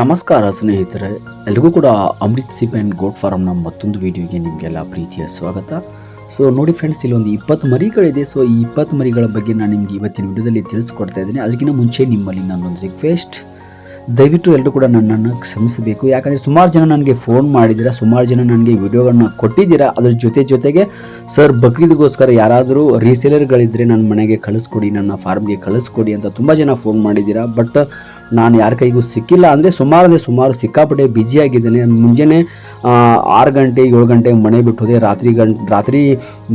ನಮಸ್ಕಾರ ಸ್ನೇಹಿತರೆ. ಎಲ್ರಿಗೂ ಕೂಡ ಅಮೃತ್ ಸಿಪ್ ಆ್ಯಂಡ್ ಗೋಟ್ ಫಾರಮ್ನ ಮತ್ತೊಂದು ವಿಡಿಯೋಗೆ ನಿಮಗೆಲ್ಲ ಪ್ರೀತಿಯ ಸ್ವಾಗತ. ಸೊ ನೋಡಿ ಫ್ರೆಂಡ್ಸ್ ಇಲ್ಲಿ ಒಂದು ಇಪ್ಪತ್ತು ಮರಿಗಳಿದೆ. ಸೊ ಈ ಇಪ್ಪತ್ತು ಮರಿಗಳ ಬಗ್ಗೆ ನಾನು ನಿಮಗೆ ಇವತ್ತಿನ ವಿಡಿಯೋದಲ್ಲಿ ತಿಳಿಸ್ಕೊಡ್ತಾ ಇದ್ದೀನಿ. ಅದಕ್ಕಿಂತ ಮುಂಚೆ ನಿಮ್ಮಲ್ಲಿ ನಾನೊಂದು ರಿಕ್ವೆಸ್ಟ್ ದಯವಿಟ್ಟು ಎಲ್ಲರೂ ಕೂಡ ನನ್ನನ್ನು ಕ್ಷಮಿಸಬೇಕು. ಯಾಕಂದರೆ ಸುಮಾರು ಜನ ನನಗೆ ಫೋನ್ ಮಾಡಿದ್ದೀರಾ, ಸುಮಾರು ಜನ ನನಗೆ ವಿಡಿಯೋಗಳನ್ನ ಕೊಟ್ಟಿದ್ದೀರಾ, ಅದ್ರ ಜೊತೆ ಜೊತೆಗೆ ಸರ್ ಬಕ್ರೀದ್ಗೋಸ್ಕರ ಯಾರಾದರೂ ರೀಸೇಲರ್ಗಳಿದ್ದರೆ ನನ್ನ ಮನೆಗೆ ಕಳಿಸ್ಕೊಡಿ, ನನ್ನ ಫಾರ್ಮ್ಗೆ ಕಳಿಸ್ಕೊಡಿ ಅಂತ ತುಂಬ ಜನ ಫೋನ್ ಮಾಡಿದ್ದೀರಾ. ಬಟ್ ನಾನು ಯಾರ ಕೈಗೂ ಸಿಕ್ಕಿಲ್ಲ ಅಂದರೆ ಸುಮಾರು ಅಂದರೆ ಸುಮಾರು ಸಿಕ್ಕಾಪಟ್ಟೆ ಬ್ಯುಸಿಯಾಗಿದ್ದೇನೆ ಮುಂಜಾನೆ ಆರು ಗಂಟೆ, ಏಳು ಗಂಟೆಗೆ ಮನೆ ಬಿಟ್ಟು ಹೋದೆ. ರಾತ್ರಿ ಗಂಟೆ ರಾತ್ರಿ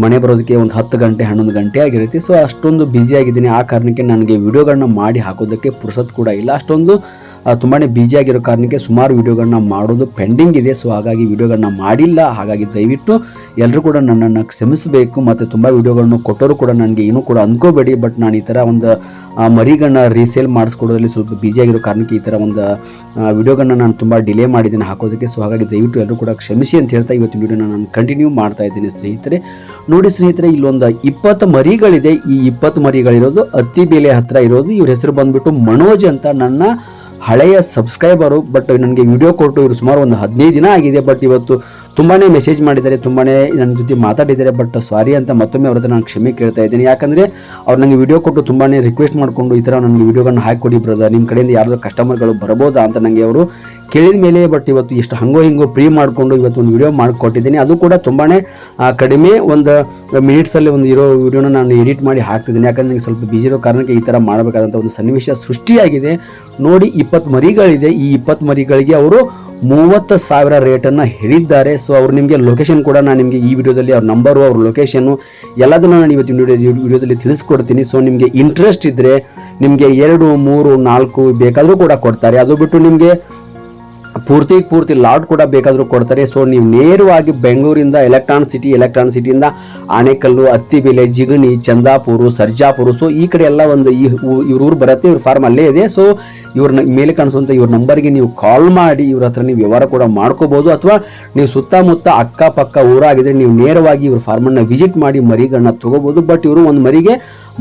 ಮನೆ ಬರೋದಕ್ಕೆ ಒಂದು ಹತ್ತು ಗಂಟೆ, ಹನ್ನೊಂದು ಗಂಟೆ ಆಗಿರುತ್ತೆ. ಸೊ ಅಷ್ಟೊಂದು ಬ್ಯುಸಿಯಾಗಿದ್ದೀನಿ ಆ ಕಾರಣಕ್ಕೆ ನನಗೆ ವಿಡಿಯೋಗಳನ್ನ ಮಾಡಿ ಹಾಕೋದಕ್ಕೆ ಪುರ್ಸತ್ ಕೂಡ ಇಲ್ಲ. ಅಷ್ಟೊಂದು ತುಂಬಾ ಬ್ಯುಸಿ ಆಗಿರೋ ಕಾರಣಕ್ಕೆ ಸುಮಾರು ವೀಡಿಯೋಗಳನ್ನ ಮಾಡೋದು ಪೆಂಡಿಂಗ್ ಇದೆ. ಸೊ ಹಾಗಾಗಿ ವೀಡಿಯೋಗಳನ್ನ ಮಾಡಿಲ್ಲ. ಹಾಗಾಗಿ ದಯವಿಟ್ಟು ಎಲ್ಲರೂ ಕೂಡ ನನ್ನನ್ನು ಕ್ಷಮಿಸಬೇಕು. ಮತ್ತು ತುಂಬ ವಿಡಿಯೋಗಳನ್ನು ಕೊಟ್ಟರು ಕೂಡ ನನಗೆ ಏನೂ ಕೂಡ ಅಂದ್ಕೋಬೇಡಿ ಬಟ್ ನಾನು ಈ ಥರ ಒಂದು ಮರಿಗಳನ್ನ ರೀಸೇಲ್ ಮಾಡಿಸ್ಕೊಡೋದ್ರಲ್ಲಿ ಸ್ವಲ್ಪ ಬ್ಯುಸಿ ಆಗಿರೋ ಕಾರಣಕ್ಕೆ ಈ ಥರ ಒಂದು ವೀಡಿಯೋಗಳನ್ನ ನಾನು ತುಂಬ ಡಿಲೇ ಮಾಡಿದ್ದೀನಿ ಹಾಕೋದಕ್ಕೆ. ಸೊ ಹಾಗಾಗಿ ದಯವಿಟ್ಟು ಎಲ್ಲರೂ ಕೂಡ ಕ್ಷಮಿಸಿ ಅಂತ ಹೇಳ್ತಾ ಇವತ್ತಿನ ವೀಡಿಯೋನ ನಾನು ಕಂಟಿನ್ಯೂ ಮಾಡ್ತಾ ಇದ್ದೀನಿ ಸ್ನೇಹಿತರೆ. ನೋಡಿ ಸ್ನೇಹಿತರೆ, ಇಲ್ಲೊಂದು ಇಪ್ಪತ್ತು ಮರಿಗಳಿದೆ. ಈ ಇಪ್ಪತ್ತು ಮರಿಗಳಿರೋದು ಅತ್ತಿ ಬೇಲೆ ಹತ್ರ ಇರೋದು. ಇವ್ರ ಹೆಸರು ಬಂದ್ಬಿಟ್ಟು ಮನೋಜ್ ಅಂತ ನನ್ನ ಹಳೆಯ ಸಬ್ಸ್ಕ್ರೈಬರು ಬಟ್ ನನಗೆ ವಿಡಿಯೋ ಕೊಟ್ಟು ಇವರು ಸುಮಾರು ಒಂದು ಹದಿನೈದು ದಿನ ಆಗಿದೆ ಬಟ್ ಇವತ್ತು ತುಂಬಾ ಮೆಸೇಜ್ ಮಾಡಿದ್ದಾರೆ ತುಂಬಾ ನನ್ನ ಜೊತೆ ಮಾತಾಡಿದ್ದಾರೆ ಬಟ್ ಸಾರಿ ಅಂತ ಮತ್ತೊಮ್ಮೆ ಅವ್ರ ನಾನು ಕ್ಷಮೆ ಕೇಳ್ತಾ ಇದ್ದೀನಿ. ಯಾಕಂದರೆ ಅವ್ರು ನನಗೆ ವಿಡಿಯೋ ಕೊಟ್ಟು ತುಂಬಾ ರಿಕ್ವೆಸ್ಟ್ ಮಾಡಿಕೊಂಡು ಈ ಥರ ನನಗೆ ವಿಡಿಯೋಗಳನ್ನ ಹಾಕಿಕೊಡಿ ಬ್ರದರ್ ನಿಮ್ಮ ಕಡೆಯಿಂದ ಯಾರಾದರೂ ಕಸ್ಟಮರ್ಗಳು ಬರ್ಬೋದಾ ಅಂತ ನನಗೆ ಅವರು ಕೇಳಿದ ಮೇಲೆ ಬಟ್ ಇವತ್ತು ಇಷ್ಟು ಹಂಗೋ ಹಿಂಗೋ ಪ್ರೀ ಮಾಡಿಕೊಂಡು ಇವತ್ತು ಒಂದು ವಿಡಿಯೋ ಮಾಡಿಕೊಟ್ಟಿದ್ದೀನಿ. ಅದು ಕೂಡ ತುಂಬಾ ಕಡಿಮೆ ಒಂದು ಮಿನಿಟ್ಸಲ್ಲಿ ಒಂದು ಇರೋ ವಿಡಿಯೋನ ನಾನು ಎಡಿಟ್ ಮಾಡಿ ಹಾಕ್ತಿದ್ದೀನಿ. ಯಾಕಂದ್ರೆ ನನಗೆ ಸ್ವಲ್ಪ ಬಿಜಿ ಇರೋ ಕಾರಣಕ್ಕೆ ಈ ಥರ ಮಾಡಬೇಕಾದಂಥ ಒಂದು ಸನ್ನಿವೇಶ ಸೃಷ್ಟಿಯಾಗಿದೆ. ನೋಡಿ, ಇಪ್ಪತ್ತು ಮರಿಗಳಿದೆ. ಈ ಇಪ್ಪತ್ತು ಮರಿಗಳಿಗೆ ಅವರು ಮೂವತ್ತು ಸಾವಿರ ರೇಟನ್ನು ಹೇಳಿದ್ದಾರೆ. ಸೊ ಅವ್ರು ನಿಮಗೆ ಲೊಕೇಶನ್ ಕೂಡ ನಾನು ನಿಮಗೆ ಈ ವಿಡಿಯೋದಲ್ಲಿ ಅವ್ರ ನಂಬರು ಅವ್ರ ಲೊಕೇಶನ್ನು ಎಲ್ಲದನ್ನು ನಾನು ಇವತ್ತಿನ ವಿಡಿಯೋದಲ್ಲಿ ತಿಳಿಸ್ಕೊಡ್ತೀನಿ. ಸೊ ನಿಮಗೆ ಇಂಟ್ರೆಸ್ಟ್ ಇದ್ದರೆ ನಿಮಗೆ ಎರಡು, ಮೂರು, ನಾಲ್ಕು ಬೇಕಾದರೂ ಕೂಡ ಕೊಡ್ತಾರೆ. ಅದು ಬಿಟ್ಟು ನಿಮಗೆ ಪೂರ್ತಿ ಪೂರ್ತಿ ಲಾಟ್ ಕೂಡ ಬೇಕಾದರೂ ಕೊಡ್ತಾರೆ. ಸೊ ನೀವು ನೇರವಾಗಿ ಬೆಂಗಳೂರಿಂದ ಎಲೆಕ್ಟ್ರಾನ್ ಸಿಟಿ ಎಲೆಕ್ಟ್ರಾನ್ ಸಿಟಿಯಿಂದ ಆಣೆಕಲ್ಲು ಅತ್ತಿಬೆಲೆ ಜಿಗಣಿ, ಚಂದಾಪುರ, ಸರ್ಜಾಪುರ ಸೊ ಈ ಕಡೆ ಎಲ್ಲ ಒಂದು ಈ ಇವ್ರ ಊರು ಬರುತ್ತೆ, ಇವ್ರ ಫಾರ್ಮ್ ಅಲ್ಲೇ ಇದೆ. ಸೊ ಇವ್ರನ್ನ ಮೇಲೆ ಕಾಣಿಸುವಂಥ ಇವ್ರ ನಂಬರ್ಗೆ ನೀವು ಕಾಲ್ ಮಾಡಿ, ಇವ್ರ ಹತ್ರ ನೀವು ವ್ಯವಹಾರ ಕೂಡ ಮಾಡ್ಕೋಬೋದು. ಅಥವಾ ನೀವು ಸುತ್ತಮುತ್ತ ಅಕ್ಕಪಕ್ಕ ಊರಾಗಿದ್ರೆ ನೀವು ನೇರವಾಗಿ ಇವ್ರ ಫಾರ್ಮನ್ನ ವಿಸಿಟ್ ಮಾಡಿ ಮರಿಗಳನ್ನ ತಗೋಬೋದು. ಬಟ್ ಇವರು ಒಂದು ಮರಿಗೆ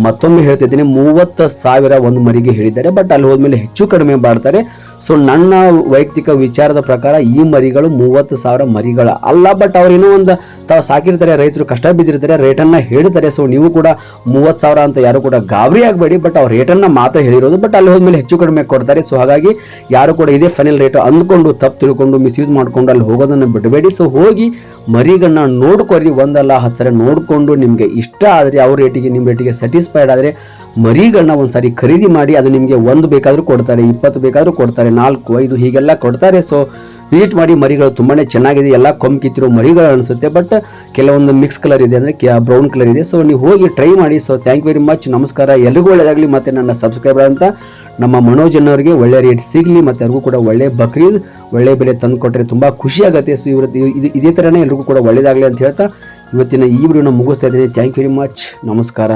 ಮತ್ತೊಮ್ಮೆ ಹೇಳ್ತಿದ್ದೀನಿ, ಮೂವತ್ತು ಸಾವಿರ ಒಂದು ಮರಿಗೆ ಹೇಳಿದ್ದಾರೆ. ಬಟ್ ಅಲ್ಲಿ ಹೋದ್ಮೇಲೆ ಹೆಚ್ಚು ಕಡಿಮೆ ಮಾಡ್ತಾರೆ. ಸೊ ನನ್ನ ವೈಯಕ್ತಿಕ ವಿಚಾರದ ಪ್ರಕಾರ ಈ ಮರಿಗಳು ಮೂವತ್ತು ಸಾವಿರ ಮರಿಗಳ ಅಲ್ಲ. ಬಟ್ ಅವ್ರು ಏನೋ ಒಂದು ತಾವು ಸಾಕಿರ್ತಾರೆ, ರೈತರು ಕಷ್ಟ ಬಿದ್ದಿರ್ತಾರೆ ರೇಟನ್ನ ಹೇಳ್ತಾರೆ. ಸೊ ನೀವು ಕೂಡ ಮೂವತ್ತು ಸಾವಿರ ಅಂತ ಯಾರು ಕೂಡ ಗಾಬರಿ ಆಗಬೇಡಿ. ಬಟ್ ಅವ್ರ ರೇಟನ್ನ ಮಾತ್ರ ಹೇಳಿರೋದು. ಬಟ್ ಅಲ್ಲಿ ಹೋದ್ಮೇಲೆ ಹೆಚ್ಚು ಕಡಿಮೆ ಸೊ ಹಾಗಾಗಿ ಯಾರು ಕೂಡ ಇದೇ ಫೈನಲ್ ರೇಟ್ ಅಂದ್ಕೊಂಡು, ತಪ್ಪು ತಿಳ್ಕೊಂಡು ಮಿಸ್ಯೂಸ್ ಮಾಡ್ಕೊಂಡು ಅಲ್ಲಿ ಹೋಗೋದನ್ನ ಬಿಡಬೇಡಿ. ಸೊ ಹೋಗಿ ಮರಿಗಳನ್ನ ನೋಡ್ಕೊರಿ ಒಂದಲ್ಲ, ಹತ್ತು ಸರಿ ನೋಡಿಕೊಂಡು ನಿಮಗೆ ಇಷ್ಟ ಆದರೆ, ಅವ್ರ ರೇಟಿಗೆ ನಿಮ್ಮ ರೇಟಿಗೆ ಸ್ಯಾಟಿಸ್ಫೈಡ್ ಆದರೆ ಮರಿಗಳನ್ನ ಒಂದು ಸಾರಿ ಖರೀದಿ ಮಾಡಿ, ಅದು ನಿಮಗೆ ಒಂದು ಬೇಕಾದರೂ ಕೊಡ್ತಾರೆ, ಇಪ್ಪತ್ತು ಬೇಕಾದರೂ ಕೊಡ್ತಾರೆ, ನಾಲ್ಕು, ಐದು ಹೀಗೆಲ್ಲ ಕೊಡ್ತಾರೆ. ಸೊ ವಿಸಿಟ್ ಮಾಡಿ ಮರಿಗಳು ತುಂಬಾ ಚೆನ್ನಾಗಿದೆ. ಎಲ್ಲ ಕೊಂಬ್ ಕಿತ್ತಿರೋ ಮರಿಗಳು ಅನಿಸುತ್ತೆ. ಬಟ್ ಕೆಲವೊಂದು ಮಿಕ್ಸ್ ಕಲರ್ ಇದೆ ಅಂದರೆ ಬ್ರೌನ್ ಕಲರ್ ಇದೆ. ಸೊ ನೀವು ಹೋಗಿ ಟ್ರೈ ಮಾಡಿ. ಸೊ ಥ್ಯಾಂಕ್ ವೆರಿ ಮಚ್ ನಮಸ್ಕಾರ. ಎಲ್ರಿಗೂ ಒಳ್ಳೆಯದಾಗಲಿ ಮತ್ತು ನನ್ನ ಸಬ್ಸ್ಕ್ರೈಬರ್ ಅಂತ ನಮ್ಮ ಮನೋಜ್ ಅನ್ನೋರಿಗೆ ಒಳ್ಳೆ ರೇಟ್ ಸಿಗಲಿ. ಮತ್ತು ಅವ್ರಿಗೂ ಕೂಡ ಒಳ್ಳೆ ಬಕ್ರೀದ್, ಒಳ್ಳೆ ಬೆಲೆ ತಂದು ಕೊಟ್ಟರೆ ತುಂಬ ಖುಷಿಯಾಗುತ್ತೆ ಸೊ ಇವ್ರ ಇದು ಇದೇ ಥರನೇ ಎಲ್ರಿಗೂ ಕೂಡ ಒಳ್ಳೆಯದಾಗಲಿ ಅಂತ ಹೇಳ್ತಾ ಇವತ್ತಿನ ಈ ವಿಡಿಯೋನ ಮುಗಿಸ್ತಾ ಇದ್ದೀನಿ. ಥ್ಯಾಂಕ್ ವೆರಿ ಮಚ್ ನಮಸ್ಕಾರ.